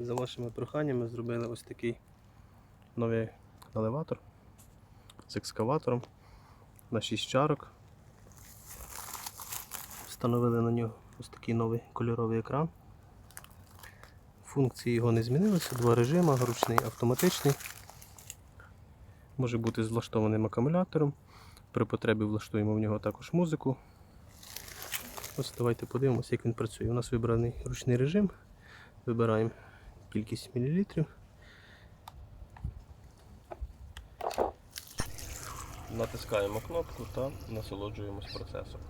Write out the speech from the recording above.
За вашими проханнями зробили ось такий новий елеватор з екскаватором на 6 чарок. Встановили на нього ось такий новий кольоровий екран. Функції його не змінилися, два режими, ручний автоматичний. Може бути з влаштованим акумулятором. При потребі влаштуємо в нього також музику. Ось давайте подивимося, як він працює. У нас вибраний ручний режим. Вибираємо кількість мілілітрів. Натискаємо кнопку та насолоджуємось процесом.